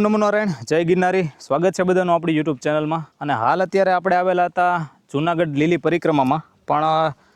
ઓમ નમો નારાયણ, જય ગિરનારી. સ્વાગત છે બધાનું આપણી યુટ્યુબ ચેનલમાં. અને હાલ અત્યારે આપણે આવેલા હતા જૂનાગઢ લીલી પરિક્રમામાં. પણ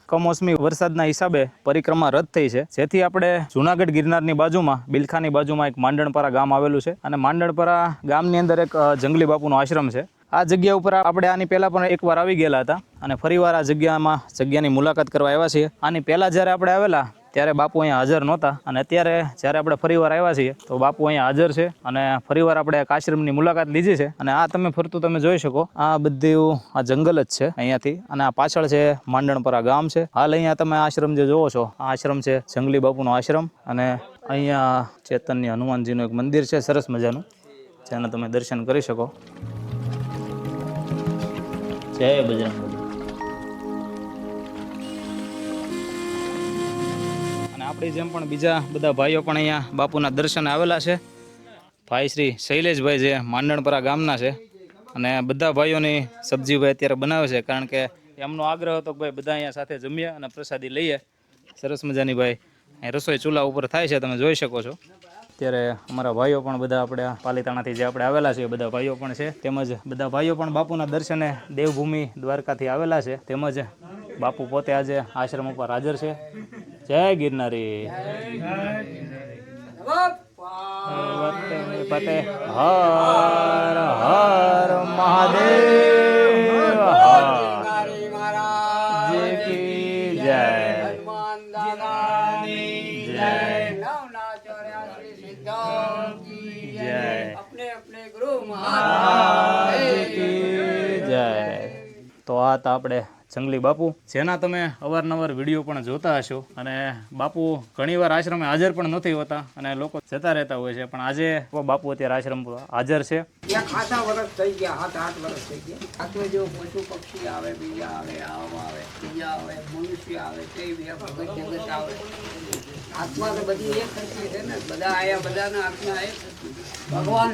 કમોસમી વરસાદના હિસાબે પરિક્રમા રદ થઈ છે. જેથી આપણે જૂનાગઢ ગિરનારની બાજુમાં, બિલખાની બાજુમાં એક માંડણપરા ગામ આવેલું છે. અને માંડણપરા ગામની અંદર એક જંગલી બાપુનો આશ્રમ છે. આ જગ્યા ઉપર આપણે આની પહેલાં પણ એકવાર આવી ગયેલા હતા. અને ફરીવાર આ જગ્યામાં જગ્યાની મુલાકાત કરવા આવ્યા છીએ. આની પહેલાં જ્યારે આપણે આવેલા ત્યારે બાપુ અહીંયા હાજર નહોતા. અને અત્યારે જ્યારે આપણે ફરીવાર આવ્યા છીએ, તો બાપુ અહીંયા હાજર છે અને ફરીવાર આપણે એક આશ્રમની મુલાકાત લીધી છે. અને આ તમે ફરતું તમે જોઈ શકો, આ બધું આ જંગલ જ છે અહીંયાથી. અને આ પાછળ છે માંડણપરા ગામ છે. હાલ અહીંયા તમે આશ્રમ જે જોવો છો, આ આશ્રમ છે જંગલી બાપુનો આશ્રમ. અને અહીંયા ચેતન્ય હનુમાનજીનું એક મંદિર છે, સરસ મજાનું. જેના તમે દર્શન કરી શકો. જય બજરંગ આપણી જેમ પણ બીજા બધા ભાઈઓ પણ અહીંયા બાપુના દર્શન આવેલા છે. ભાઈ શ્રી શૈલેષભાઈ જે માંડણપરા ગામના છે અને બધા ભાઈઓની સબ્જી ભાઈ અત્યારે બનાવે છે કારણ કે એમનો આગ્રહ હતો કે ભાઈ બધા અહીંયા સાથે જમીએ અને પ્રસાદી લઈએ. સરસ મજાની ભાઈ અહીં રસોઈ ચૂલા ઉપર થાય છે, તમે જોઈ શકો છો. અત્યારે અમારા ભાઈઓ પણ બધા આપણે પાલિતાણાથી જે આપણે આવેલા છીએ બધા ભાઈઓ પણ છે. તેમજ બધા ભાઈઓ પણ બાપુના દર્શને દેવભૂમિ દ્વારકાથી આવેલા છે. તેમજ બાપુ પોતે આજે આશ્રમ ઉપર હાજર છે. જય ગિરનારી. પતે. હર હર મહાદેવ. હર જય. જય. જય. અપને અપને ગુરુ મહારાજ. આ હતા આપણે જંગલી બાપુ. જેના તમે અવારનવાર વીડિયો પણ જોતા હશો. અને બાપુ ઘણીવાર આશ્રમે હાજર પણ નથી હોતા અને લોકો જતા રહેતા હોય છે. પણ આજે બાપુ અત્યારે આશ્રમ હાજર છે. ભગવાન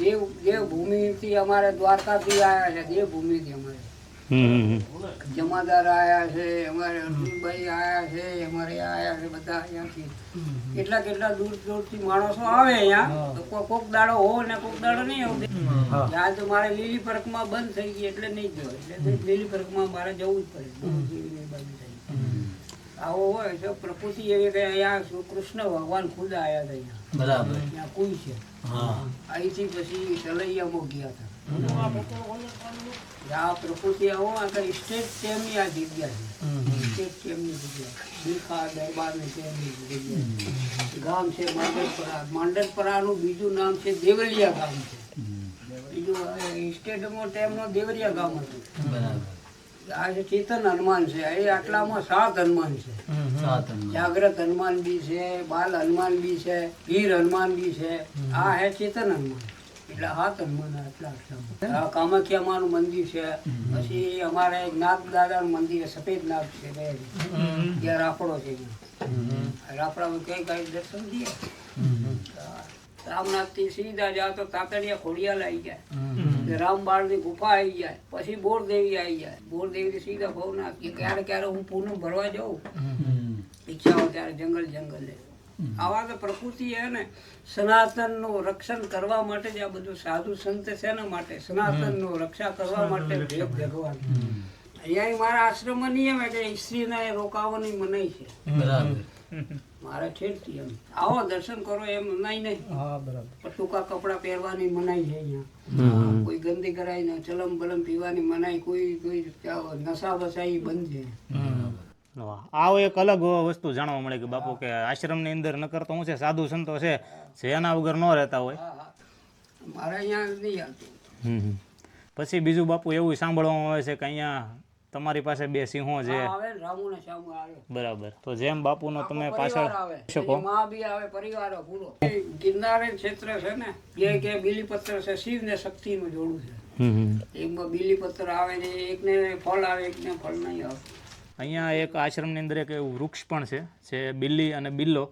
દેવ દેવ ભૂમિથી અમારે દ્વારકાથી આવ્યા છે દેવ ભૂમિથી અમારે જમાદાર આયા છે અમારે અર્જુનભાઈ આયા છે અમારે આયા છે બધા અહીંયાથી કેટલા કેટલા દૂર દૂરથી માણસો આવે અહીંયા તો કોક દાડો હો ને કોક દાડો નહીં આવું ત્યાં તો મારે લીલી પરકમાં બંધ થઈ ગઈ એટલે નહીં જવાય. એટલે લીલી પરકમાં મારે જવું જ પડે. આવો હોય તો પ્રકૃતિ એવી કે અહીંયા શ્રી કૃષ્ણ ભગવાન ખુદ આવ્યા હતા અહીંયા. બરાબર. ત્યાં કોઈ છે. અહીંથી પછી સલૈયામાં ગયા હતા. આ પ્રકૃતિ આવો આ તો સ્ટેટ તેમની આ જગ્યા છે? સ્ટેટ તેમની જગ્યા? બિલખા દરબારની તેમની જગ્યા ગામ છે માંડલપરા. માંડલપરાનું બીજું નામ છે દેવલિયા ગામ છે. બીજું સ્ટેટમાં તેમનો દેવરિયા ગામ હતું. બરાબર. આ ચેતન હનુમાન છે એ આટલામાં સાત હનુમાન છે. સાત જાગ્રત હનુમાન બી છે બાલ હનુમાન બી છે ગીર હનુમાન બી છે. આ હે ચેતન હનુમાન. એટલે હાથ હનુમાન આટલા આટલા કામાખ્યા માનું મંદિર છે. પછી અમારે નાગ દાદા નું મંદિર સફેદ નાગ છે ત્યાં રાફડો છે. રાફડા માં કઈ કઈ દર્શન દઈએ રામનાથથી સીધા જાઓ તો તાતડિયા ખોડિયાલ આવી જાય રામબાળની ગુફા આવી જાય પછી બોરદેવી આવી જાય બોરદેવી થી સીધા ભવનાથ કે ક્યારે ક્યારે હું પૂનમ ભરવા જાઉં? ઈચ્છા હોય ત્યારે જંગલ જંગલે. આવા તો પ્રકૃતિ છે ને સનાતનનું રક્ષણ કરવા માટે જ આ બધું સાધુ સંત છે એના માટે? સનાતનનું રક્ષા કરવા માટે ભેગ ભગવાન. અહીંયા મારા આશ્રમમાં નિયમ એટલે કે સ્ત્રીને રોકાવાની મનાઈ છે. બરાબર. મારે ઠેરથી એમ. આવો દર્શન કરો એમ મનાય નહીં. હા બરાબર. ટૂંકા કપડાં પહેરવાની મનાય છે અહીંયા. કોઈ ગંદી કરાય ને ચલમ બલમ પીવાની મનાઈ કોઈ કોઈ નશા બસા ઈ બંધ છે. આવો એક અલગ વસ્તુ જાણવા મળે કે બાપુ કે આશ્રમની અંદર નકર તો હું છે સાધુ સંતો છે જેના વગર ન રહેતા હોય. મારે અહીંયા નહીં આવતું. પછી બીજું બાપુ એવું સાંભળવામાં આવે છે કે અહીંયા તમારી પાસે બે સિંહો છે. ને ને બરાબર. તો જેમ બાપુનો તમે પાછળ શકો. એની માં બી આવે પરિવાર પૂરો. ગિરનાર ક્ષેત્ર છે ને જે કે બીલીપત્ર છે શિવ ને શક્તિ નું જોડું છે એકમાં બીલીપત્ર આવે ને એકને ફળ આવે એકને ફળ નહીં આવે. અહીંયા એક આશ્રમની અંદર એક એવું વૃક્ષ પણ છે જે બિલ્લી અને બિલ્લો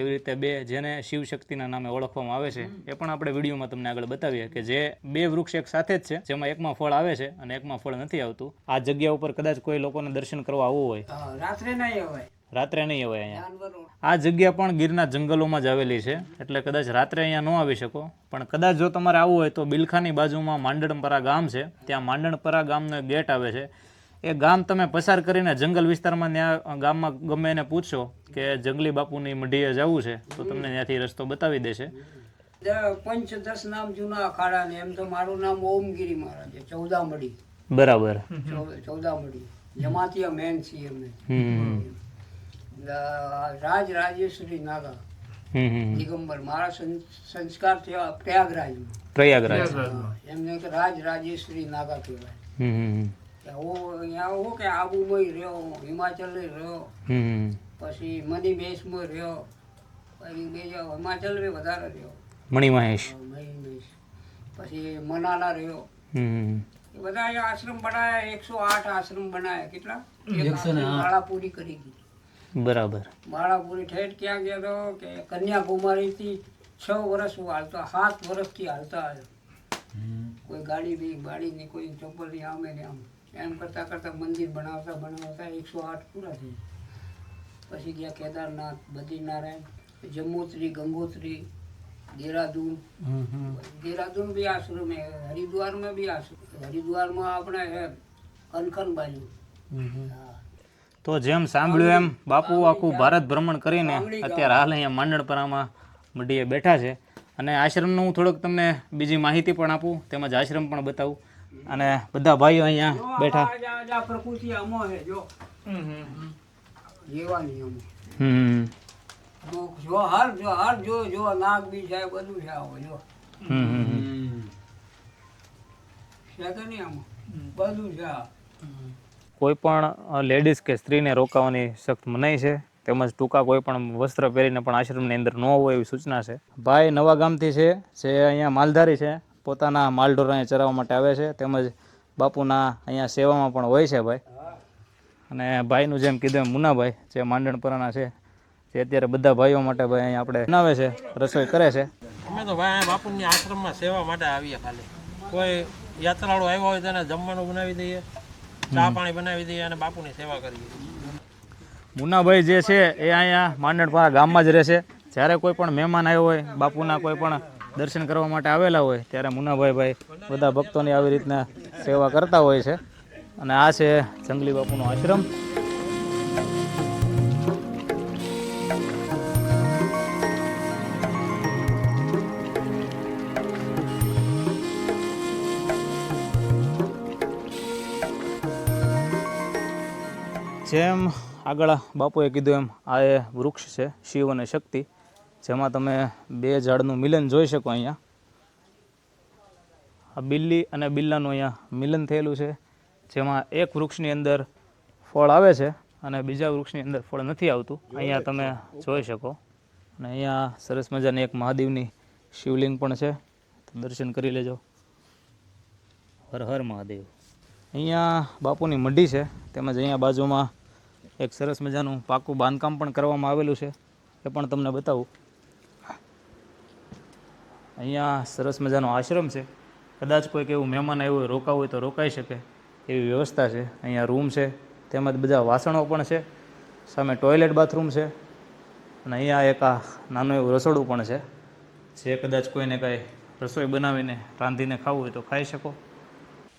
એવી રીતે બે જેને શિવ શક્તિના નામે ઓળખવામાં આવે છે એ પણ આપણે વિડીયોમાં તમને આગળ બતાવીએ કે જે બે વૃક્ષ એક સાથે જ છે જેમાં એકમાં ફળ આવે છે અને એકમાં ફળ નથી આવતું. આ જગ્યા ઉપર કદાચ કોઈ લોકોને દર્શન કરવા આવવું હોય. રાત્રે નહીં હોય રાત્રે નહીં અવાય અહીંયા. આ જગ્યા પણ ગીરના જંગલોમાં જ આવેલી છે એટલે કદાચ રાત્રે અહીંયા ન આવી શકો. પણ કદાચ જો તમારે આવવું હોય તો બિલખાની બાજુમાં માંડણપરા ગામ છે. ત્યાં માંડણપરા ગામનો ગેટ આવે છે. એ ગામ તમે પસાર કરીને જંગલ વિસ્તારમાં ત્યાં ગામમાં ગમે એને પૂછશો કે જંગલી બાપુની મઢીએ જવું છે તો તમને ત્યાંથી રસ્તો બતાવી દેશે. પંચ દસ નામ જૂના અખાડા ને એમ તો મારું નામ ઓમગીરી મહારાજ છે ચૌદામડી બરાબર. ચૌ- ચૌદામડી જમાતીય મેન છીએ અમે રાજ રાજેશ્વરી નાગા. દિગંબર મારા સંસ્કાર થયા પ્રયાગરાજમાં. પ્રયાગરાજ. એમને કે રાજ રાજેશ્વરી નાગા કહેવાય. હું કે આબુમાં રહ્યો હિમાચલ રહ્યો. હમ. પછી મનીમેશમાં રહ્યો. પછી બીજો હિમાચલ બી વધારે રહ્યો. મણી મહેશ પછી મનાલા રહ્યો. એ બધા અહીંયા આશ્રમ બનાયા એકસો આઠ આશ્રમ બનાયા. કેટલા? આશ્રમ બાળાપુરી કરી દીધી. બરાબર. બાળાપુરી ઠેઠ ક્યાં ગયો તો કે કન્યાકુમારીથી છ વર્ષ હું હાલતો સાત વર્ષથી હાલતા આવ્યો. કોઈ ગાડી નહીં ગાડી નહીં કોઈ ચપ્પલ નહીં આમે ને આમ. એમ કરતાં કરતાં મંદિર બનાવતા બનાવતા એકસો આઠ પૂરા થઈ પછી ગયા કેદારનાથ બદ્રીનારાયણ જમ્મોત્રી ગંગોત્રી દેહરાદૂન દેહરાદૂન બી આશ્રમ હે હરિદ્વારમાં બી આશ્રમ હરિદ્વારમાં આપણે હે કનખન બાજુ. તો જેમ સાંભળ્યું એમ બાપુ આખું ભારત ભ્રમણ કરીને અત્યારે હાલ અહીંયા માંડણપરામાં મઢીએ બેઠા છે. અને આશ્રમનું હું થોડોક તમને બીજી માહિતી પણ આપું તેમજ આશ્રમ પણ બતાવું. અને બધા ભાઈઓ અહીંયા બેઠા. હમ. જો- જો હર જો હર જો જો નાગ બી જાય બધું છે આવો જો. હમ હમ હમ. છે કે નહીં આમાં? બધું છે કોઈ પણ લેડીઝ કે સ્ત્રીને રોકાવાની સખ્ત મનાઈ છે તેમજ ટૂંકા કોઈ પણ વસ્ત્ર પહેરીને પણ આશ્રમની અંદર ન હોય એવી સૂચના છે. ભાઈ નવા ગામથી છે જે અહીંયા માલધારી છે. પોતાના માલઢોર અહીંયા ચરાવવા માટે આવે છે. તેમજ બાપુના અહીંયા સેવામાં પણ હોય છે ભાઈ. અને ભાઈનું જેમ કીધું એમ મુનાભાઈ જે માંડણપરાના છે. જે અત્યારે બધા ભાઈઓ માટે ભાઈ અહીંયા આપણે બનાવે છે રસોઈ કરે છે. અમે તો ભાઈ બાપુની આશ્રમમાં સેવા માટે આવીએ ખાલી. કોઈ યાત્રાળુ આવ્યો હોય તેને જમવાનું બનાવી દઈએ ચા પાણી બનાવી દઈએ અને બાપુની સેવા કરીએ. મુનાભાઈ જે છે એ અહીંયા માંડણપરા ગામમાં જ રહે છે. જ્યારે કોઈ પણ મહેમાન આવ્યો હોય બાપુના કોઈ પણ દર્શન કરવા માટે આવેલા હોય, ત્યારે મુનાભાઈભાઈ બધા ભક્તોની આવી રીતના સેવા કરતા હોય છે. અને આ છે જંગલી બાપુનો આશ્રમ. જેમ આગળ બાપુએ કીધું એમ, આ એ વૃક્ષ છે, શિવ અને શક્તિ. જેમાં તમે બે ઝાડનું મિલન જોઈ શકો અહીંયા. આ બિલ્લી અને બિલ્લાનું અહીંયા મિલન થયેલું છે જેમાં એક વૃક્ષની અંદર ફળ આવે છે અને બીજા વૃક્ષની અંદર ફળ નથી આવતું. અહીંયા તમે જોઈ શકો. અને અહીંયા સરસ મજાની એક મહાદેવની શિવલિંગ પણ છે. દર્શન કરી લેજો. હર હર મહાદેવ. અહીંયા બાપુની મઢી છે તેમજ અહીંયા બાજુમાં એક સરસ મજાનું પાકું બાંધકામ પણ કરવામાં આવેલું છે. એ પણ તમને બતાવું. અહીંયા સરસ મજાનો આશ્રમ છે. કદાચ કોઈક એવું મહેમાન આવ્યું હોય, રોકાવું હોય તો રોકાઈ શકે. એવી વ્યવસ્થા છે. અહીંયા રૂમ છે. તેમજ બધા વાસણો પણ છે. સામે ટોયલેટ બાથરૂમ છે. અને અહીંયા એક આ નાનું એવું રસોડું પણ છે. જે કદાચ કોઈને કાંઈ રસોઈ બનાવીને રાંધીને ખાવું હોય તો ખાઈ શકો.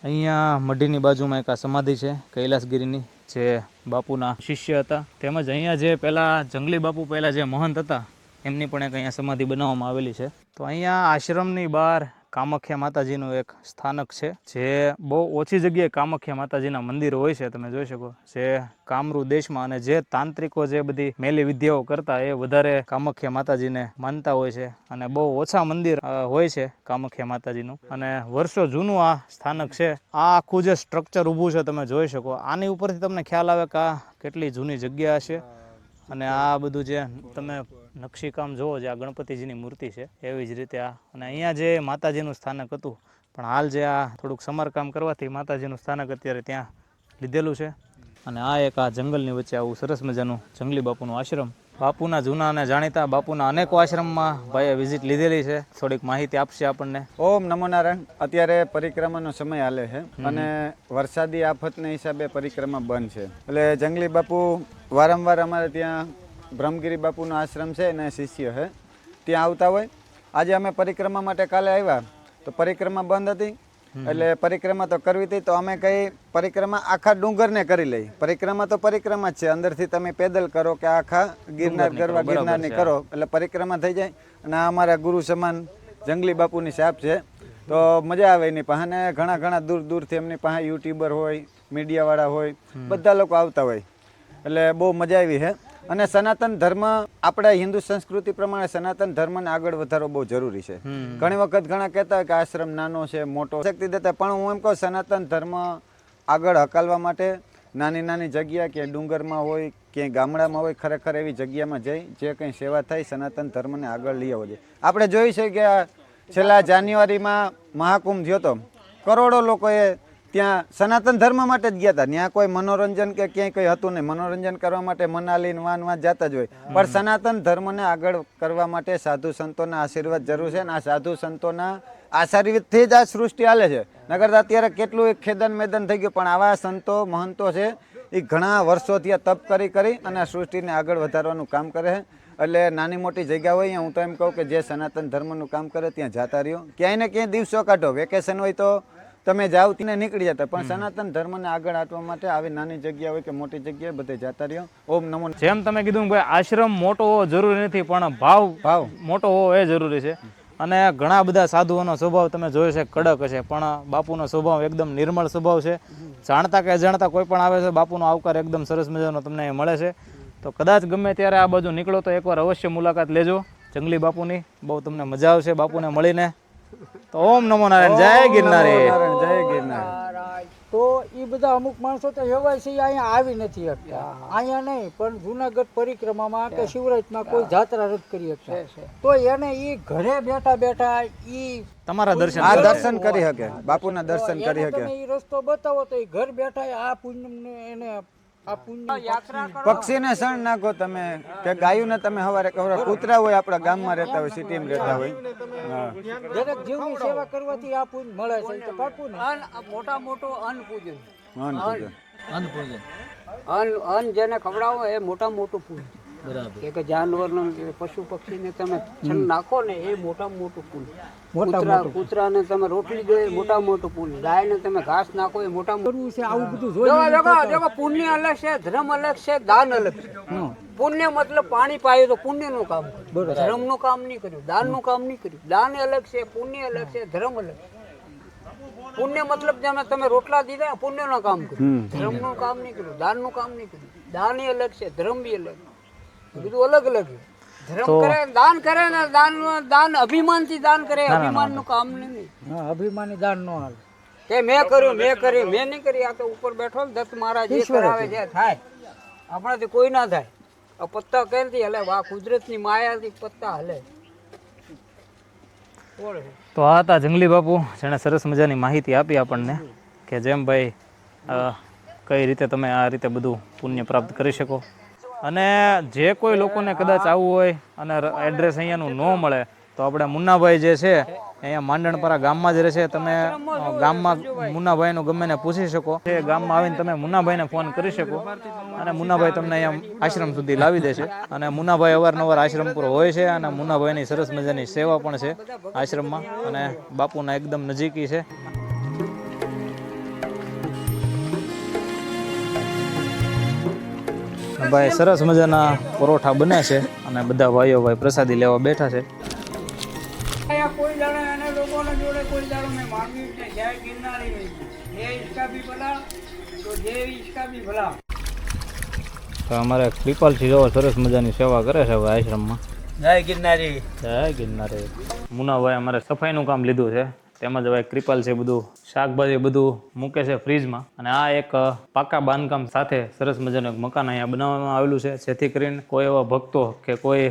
અહીંયા મઢીની બાજુમાં એક આ સમાધિ છે, કૈલાસગીરીની, જે બાપુના શિષ્ય હતા. તેમજ અહીંયા જે પહેલાં જંગલી બાપુ પહેલાં જે મહંત હતા એમની પણ એક અહીંયા સમાધિ બનાવવામાં આવેલી છે. તો અહીંયા આશ્રમની બહાર કામખ્યા માતાજીનું એક સ્થાનક છે, જે બહુ ઓછી જગ્યાએ કામખ્યા માતાજીના મંદિર હોય છે, તમે જોઈ શકો. જે કામરૂ દેશમાં અને જે તાંત્રિકો જે બધી મેલી વિદ્યાઓ કરતા એ વધારે કામખ્યા માતાજીને માનતા હોય છે અને બહુ ઓછા મંદિર હોય છે કામખ્યા માતાજીનું. અને વર્ષો જૂનું આ સ્થાનક છે. આ આખું જે સ્ટ્રક્ચર ઊભું છે, તમે જોઈ શકો. આની ઉપરથી તમને ખ્યાલ આવે કે આ કેટલી જૂની જગ્યા હશે. અને આ બધું જે તમે નકશીકામ જુઓ જે આ ગણપતિજીની મૂર્તિ છે, એવી જ રીતે આ. અને અહીંયા જે માતાજીનું સ્થાનક હતું, પણ હાલ જે આ થોડુંક સમારકામ કરવાથી માતાજીનું સ્થાનક અત્યારે ત્યાં લીધેલું છે. અને આ એક આ જંગલની વચ્ચે આવું સરસ મજાનું જંગલી બાપુનું આશ્રમ બાપુના જૂના અને જાણીતા બાપુના અનેકો આશ્રમમાં ભાઈએ વિઝિટ લીધેલી છે. થોડીક માહિતી આપશે આપણને. ઓમ નમો નારાયણ. અત્યારે પરિક્રમાનો સમય હાલે છે અને વરસાદી આફતને હિસાબે પરિક્રમા બંધ છે. એટલે જંગલી બાપુ વારંવાર અમારે ત્યાં બ્રહ્મગીરી બાપુનો આશ્રમ છે અને શિષ્ય છે. ત્યાં આવતા હોય. આજે અમે પરિક્રમા માટે કાલે આવ્યા. તો પરિક્રમા બંધ હતી. એટલે પરિક્રમા તો કરવી હતી તો અમે કઈ પરિક્રમા આખા ડુંગરને કરી લઈ. પરિક્રમા તો પરિક્રમા જ છે. અંદરથી તમે પેદલ કરો કે આખા ગિરનાર ગરવા ગિરનારની કરો. એટલે પરિક્રમા થઈ જાય. અને આ અમારા ગુરુ સમાન જંગલી બાપુની સાપ છે. તો મજા આવે એની પાસે. અને ઘણા ઘણા દૂર દૂરથી એમની પાસે યુટ્યુબર હોય મીડિયાવાળા હોય બધા લોકો આવતા હોય. એટલે બહુ મજા આવી છે અને સનાતન ધર્મ આપણા હિન્દુ સંસ્કૃતિ પ્રમાણે સનાતન ધર્મને આગળ વધારવો બહુ જરૂરી છે. ઘણી વખત ઘણા કહેતા હોય કે આશ્રમ નાનો છે મોટો શક્તિ દેતા પણ હું એમ કહું સનાતન ધર્મ આગળ હકાલવા માટે નાની નાની જગ્યા કે ડુંગરમાં હોય કે ગામડામાં હોય ખરેખર એવી જગ્યામાં જઈ જે કંઈ સેવા થાય સનાતન ધર્મને આગળ લઈ આવવો જોઈએ. આપણે જોયું છે કે આ છેલ્લા જાન્યુઆરીમાં મહાકુંભ થયો હતો કરોડો લોકોએ ત્યાં સનાતન ધર્મ માટે જ ગયા હતા ત્યાં કોઈ મનોરંજન કે ક્યાંય કંઈ હતું નહીં. મનોરંજન કરવા માટે મનાલીને વાન વાન જતા જ હોય. પણ સનાતન ધર્મને આગળ કરવા માટે સાધુ સંતોના આશીર્વાદ જરૂર છે અને આ સાધુ સંતોના આશીર્વાદથી જ આ સૃષ્ટિ હાલે છે. નગર અત્યારે કેટલું એક ખેદન મેદન થઈ ગયું પણ આવા સંતો મહંતો છે એ ઘણા વર્ષોથી આ તપ કરી કરી અને આ સૃષ્ટિને આગળ વધારવાનું કામ કરે છે. એટલે નાની મોટી જગ્યા હોય હું તો એમ કહું કે જે સનાતન ધર્મનું કામ કરે ત્યાં જતા રહ્યો. ક્યાંય ને ક્યાંય દિવસો કાઢો. વેકેશન હોય તો તમે જાઓ તેને નીકળી જતા પણ સનાતન ધર્મને આગળ આપવા માટે આવી નાની જગ્યા હોય કે મોટી જગ્યાએ બધે જતા રહ્યો. ઓમ નમો જેમ તમે કીધું ભાઈ આશ્રમ મોટો હોવો જરૂરી નથી પણ ભાવ ભાવ. મોટો હોવો એ જરૂરી છે. અને ઘણા બધા સાધુઓનો સ્વભાવ તમે જોયો છે કડક છે પણ બાપુનો સ્વભાવ એકદમ નિર્મળ સ્વભાવ છે. જાણતા કે અજાણતા કોઈ પણ આવે છે બાપુનો આવકાર એકદમ સરસ મજાનો તમને એ મળે છે. તો કદાચ ગમે ત્યારે આ બાજુ નીકળો તો એકવાર અવશ્ય મુલાકાત લેજો. જંગલી બાપુની બહુ તમને મજા આવશે બાપુને મળીને. તો ઓમ નમો નારાયણ જય ગિરનારી. જય ગિરનાર. તો એ બધા અમુક માણસો તો એવા છે અહીંયા આવી નથી શકતા. અહીંયા નહીં પણ જુનાગઢ પરિક્રમામાં કે શિવરાજમાં કોઈ જાત્રા રદ કરી શકતા. તો એને એ ઘરે બેઠા બેઠા એ તમારા દર્શન આ દર્શન કરી શકે બાપુના દર્શન કરી શકે. એ રસ્તો બતાવો તો એ ઘર બેઠા આ પુણ્યને એને પક્ષીને. શણ નાખો તમે. કે ગાયુંને તમે હવારે ખબર કૂતરા હોય આપણા ગામમાં રહેતા હોય સિટીમાં રહેતા હોય. દરેક જીવની સેવા કરવાથી આ પૂજ મળે છે. તો પાકું ને. મોટા મોટો અન્ન પૂજન. અન્ન પૂજન. અન્ન અન્ન જેને ખવડાવો એ મોટા મોટું પૂજન બરાબર. કે જાનવરનો પશુ પક્ષીને તમે નાખો ને એ મોટા મોટું પુણ્ય. કૂતરા કૂતરાને તમે રોટલી દો મોટા મોટું પુણ્ય ગાયને તમે ઘાસ નાખો એ મોટા મોટું. છે આવું બધું જોઈ દેખો દેખો દેખો પુણ્ય અલગ છે ધર્મ અલગ છે દાન અલગ છે. પુણ્ય મતલબ પાણી પાયું તો પુણ્યનું કામ ધર્મનું કામ નહીં કર્યું દાનનું કામ નહીં કર્યું. દાન અલગ છે પુણ્ય અલગ છે ધર્મ અલગ પુણ્ય મતલબ જેમ તમે રોટલા દીધા પુણ્યનું કામ કર્યું. ધર્મનું કામ નહીં કર્યું દાનનું કામ નહીં કર્યું. દાન અલગ છે ધર્મ બી અલગ બધું અલગ અલગ છે. કરે દાન કરે ને દાન દાન અભિમાનથી દાન કરે અભિમાનનું કામ નહીં. અભિમાની દાન નો હાલ. કે મેં કર્યું મેં કર્યું મેં નહીં કરી આ તો ઉપર બેઠો ને દત્ત મહારાજ જે કરાવે છે થાય. આપણાથી કોઈ ના થાય. આ પત્તા કેમથી હલે? આ કુદરતની માયાથી પત્તા હલે. તો આ હતા જંગલી બાપુ જેણે સરસ મજાની માહિતી આપી આપણને કે જેમ ભાઈ કઈ રીતે તમે આ રીતે બધું પુણ્ય પ્રાપ્ત કરી શકો. અને જે કોઈ લોકોને કદાચ આવવું હોય અને એડ્રેસ અહીંયાનું ન મળે, તો આપણે મુન્નાભાઈ જે છે, અહીંયા માંડણપરા ગામમાં જ રહે છે તમે ગામમાં મુન્નાભાઈનું ગમે ને પૂછી શકો. એ ગામમાં આવીને તમે મુન્નાભાઈને ફોન કરી શકો. અને મુન્નાભાઈ તમને અહીંયા આશ્રમ સુધી લાવી દેશે. અને મુન્નાભાઈ અવારનવાર આશ્રમ પર હોય છે અને મુન્નાભાઈની સરસ મજાની સેવા પણ છે આશ્રમમાં. અને બાપુના એકદમ નજીકી છે. ભાઈ સરસ મજાના પરોઠા બને છે અને બધા ભાઈઓ ભાઈ પ્રસાદી લેવા બેઠા છે. તો અમારે કૃપાલજી જેવો સરસ મજાની સેવા કરે છે હવે આશ્રમમાં. જય ગિરનારી. જય ગિરનારી. મુનાભાઈ અમારે સફાઈનું કામ લીધું છે. તેમજ હવે ક્રિપલ છે બધું, શાકભાજી બધું મૂકે છે ફ્રીજમાં. અને આ એક પાકા બાંધકામ સાથે સરસ મજાનું એક મકાન અહીંયા બનાવવામાં આવેલું છે, જેથી કરીને કોઈ એવા ભક્તો કે કોઈ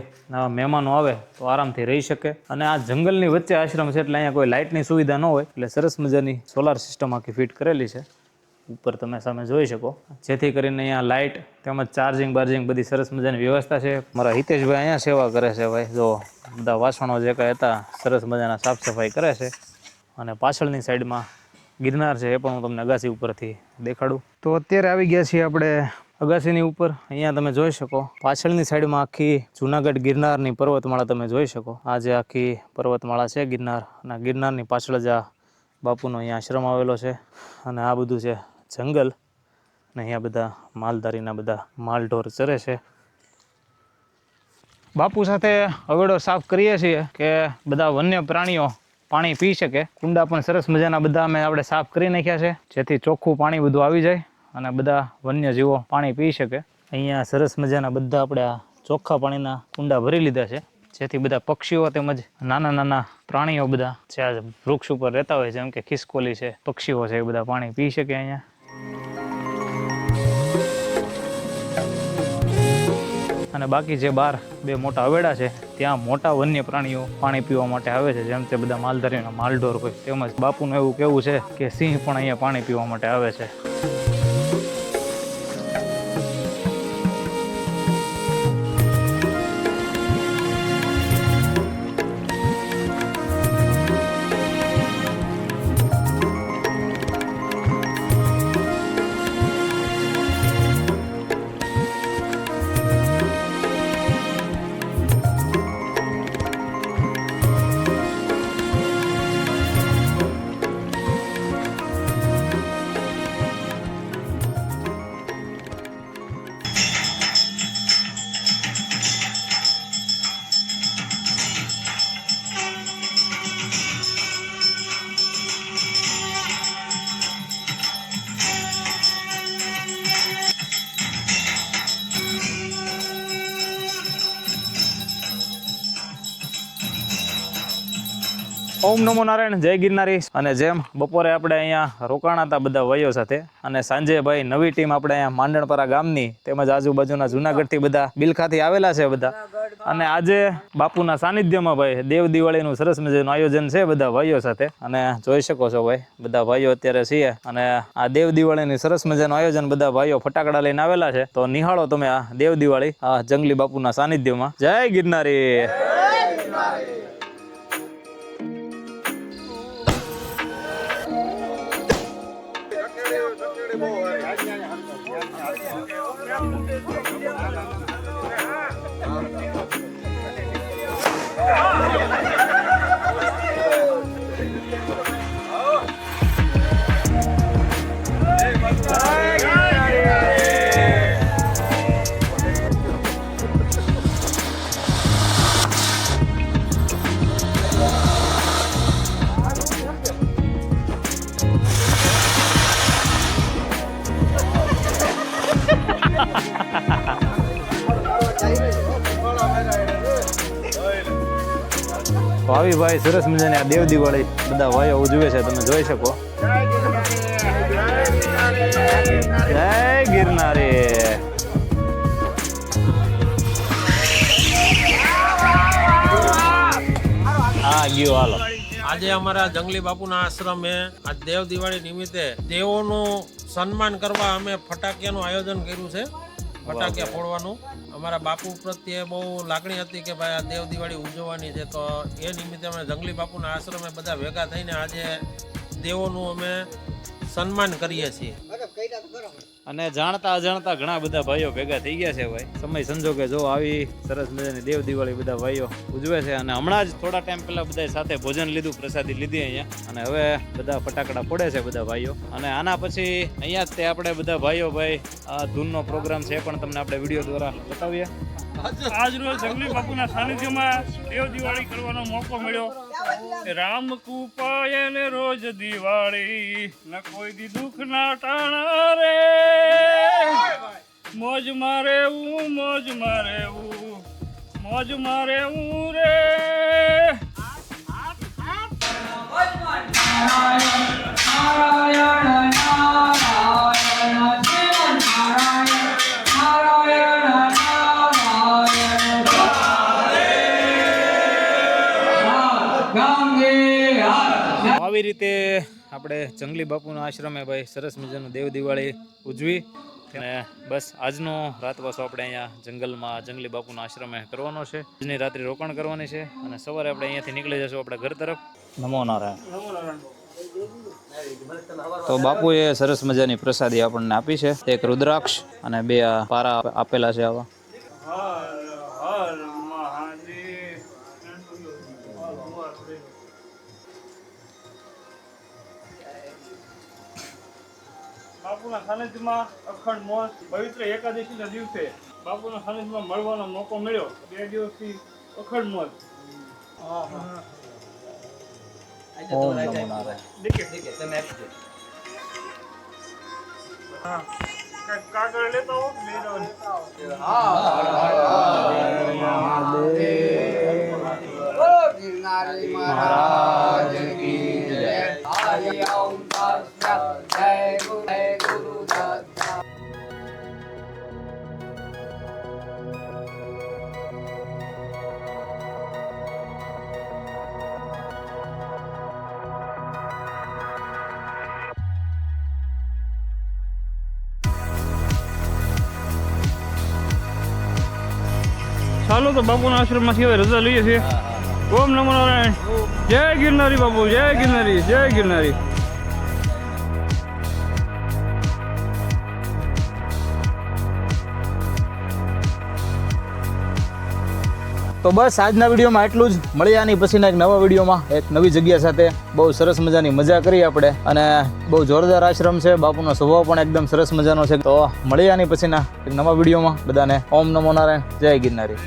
મહેમાનો આવે તો આરામથી રહી શકે. અને આ જંગલની વચ્ચે આશ્રમ છે એટલે અહીંયા કોઈ લાઇટની સુવિધા ન હોય, એટલે સરસ મજાની સોલાર સિસ્ટમ આખી ફિટ કરેલી છે. ઉપર તમે સામે જોઈ શકો. જેથી કરીને અહીંયા લાઇટ તેમજ ચાર્જિંગ, બાર્જિંગ બધી સરસ મજાની વ્યવસ્થા છે. મારા હિતેશભાઈ અહીંયા સેવા કરે છે ભાઈ. જો બધા વાસણો જે કાંઈ હતા, સરસ મજાના સાફ સફાઈ કરે છે. અને પાછળની સાઈડમાં ગિરનાર છે, એ પણ હું તમને અગાસી ઉપરથી દેખાડું. તો અત્યારે આવી ગયા છીએ આપણે અગાસીની ઉપર. અહીંયા તમે જોઈ શકો, પાછળની સાઈડમાં આખી જુનાગઢ ગિરનારની પર્વતમાળા તમે જોઈ શકો. આ જે આખી પર્વતમાળા છે ગિરનાર, અને ગિરનારની પાછળ જ આ બાપુનો અહીંયા આશ્રમ આવેલો છે. અને આ બધું છે જંગલ, અને અહીંયા બધા માલધારીના બધા માલઢોર ચરે છે. બાપુ સાથે અવેડો સાફ કરીએ છીએ કે બધા વન્ય પ્રાણીઓ પાણી પી શકે. કુંડા પણ સરસ મજાના બધા અમે આપણે સાફ કરી નાખ્યા છે. જેથી ચોખ્ખું પાણી બધું આવી જાય અને બધા વન્ય જીવો પાણી પી શકે. અહીંયા સરસ મજાના બધા આપણે ચોખ્ખા પાણીના કુંડા ભરી લીધા છે. જેથી બધા પક્ષીઓ તેમજ નાના નાના પ્રાણીઓ બધા જે આ વૃક્ષ ઉપર રહેતા હોય જેમ કે ખિસકોલી છે, પક્ષીઓ છે, એ બધા પાણી પી શકે અહીંયા. અને બાકી જે બાર બે મોટા અવેડા છે, ત્યાં મોટા વન્ય પ્રાણીઓ પાણી પીવા માટે આવે છે, જેમ તે બધા માલધારીના માલઢોર હોય. તેમજ બાપુનું એવું કેવું છે કે સિંહ પણ અહીંયા પાણી પીવા માટે આવે છે. ઓમ નમો નારાયણ, જય ગિરનારી. અને જેમ બપોરે આપણે અહીંયા રોકાણા હતા બધા વયો સાથે, અને સાંજે ભાઈ નવી ટીમ આપણે અહીંયા માંડણપરા ગામની, તેમજ આજુબાજુના જુનાગઢથી બધા બિલખાથી આવેલા છે બધા. અને આજે બાપુના સાનિધ્યમાં ભાઈ દેવ દિવાળીનું સરસ મજાનું આયોજન છે બધા ભાઈઓ સાથે. અને જોઈ શકો છો ભાઈ, બધા ભાઈઓ અત્યારે છીએ. અને આ દેવ દિવાળીની સરસ મજાનું આયોજન બધા ભાઈઓ ફટાકડા લઈને આવેલા છે. તો નિહાળો તમે આ દેવ દિવાળી, આ જંગલી બાપુના સાનિધ્યમાં. જય ગિરનારી! આવી ભાઈ સરસ મજાની આ દેવ દિવાળી બધા ભાઈઓ ઉજવે છે, તમે જોઈ શકો. જય ગિરનારી. હા, ગયો, હાલો. આજે અમારા જંગલી બાપુના આશ્રમે આ દેવ દિવાળી નિમિત્તે દેવોનું સન્માન કરવા અમે ફટાકિયાનું આયોજન કર્યું છે. ફટાકિયા ફોડવાનું. અમારા બાપુ પ્રત્યે બહુ લાગણી હતી કે ભાઈ આ દેવ દિવાળી ઉજવવાની છે તો એ નિમિત્તે અમે જંગલી બાપુના આશ્રમે બધા ભેગા થઈને આજે દેવોનું અમે સન્માન કરીએ છીએ. અને જાણતા અજાણતા ઘણા બધા ભાઈઓ ભેગા થઈ ગયા છે ભાઈ. સમય સંજોગે જો આવી સરસ મજાની દેવ દિવાળી બધા ભાઈઓ ઉજવે છે અને હમણાં જ થોડા ટાઈમ પહેલા બધા સાથે ભોજન લીધું, પ્રસાદી લીધી અહીંયા. અને હવે બધા ફટાકડા ફોડે છે બધા ભાઈઓ. અને આના પછી અહીંયા જ તે આપણે બધા ભાઈઓ ભાઈ, આ ધૂનનો પ્રોગ્રામ છે પણ તમને આપણે વીડિયો દ્વારા બતાવીએ. આજ રોજ જંગલી બાપુના સાનિધ્યમાં દેવ દિવાળી કરવાનો મોકો મળ્યો. રામ કૃપાય ને રોજ દિવાળી. ન કોઈ દી દુઃખ ના ટાણા રે. મોજ મારે હું મોજ મારે હું મોજ મારે હું રે. આવી રીતે આપણે જંગલી બાપુના આશ્રમે ભાઈ સરસ મજાનું દેવ દિવાળી ઉજવી અને બસ આજનો રાતવાસો આપણે અહીંયા જંગલમાં જંગલી બાપુના આશ્રમે કરવાનો છે. આજની રાત્રે રોકાણ કરવાની છે અને સવારે આપણે અહીંયાથી નીકળી જશું આપણા ઘર તરફ. નમો નારાયણ. તો બાપુએ સરસ મજાની પ્રસાદી આપણને આપી છે. એક રુદ્રાક્ષ અને બે આ પારા આપેલા છે આવા. બાપુના સાનિધ્યમાં અખંડ મોત પવિત્ર એકાદશીના દિવસે બાપુના સાનિધ્યમાં મળવાનો મોકો મળ્યો બે દિવસથી અખંડ હા કાગળ લેતો ગિરનારી મહારાજ કી જય હરિ ઓમ જય ચાલો તો બાપુના આશ્રમમાંથી હવે રજા લઈએ છીએ. ઓમ નમો નારાયણ. જય ગિરનારી બાપુ, જય ગિરનારી જય ગિરનારી. તો બસ આજના વિડીયોમાં એટલું જ. મળ્યા આની પછીના એક નવા વિડીયોમાં. એક નવી જગ્યા સાથે. બહુ સરસ મજાની મજા કરી આપણે. અને બહુ જોરદાર આશ્રમ છે. બાપુનો સ્વભાવ પણ એકદમ સરસ મજાનો છે. તો મળ્યા આની પછીના એક નવા વિડીયોમાં. બધાને ઓમ નમો નારાયણ. જય ગિરનારી.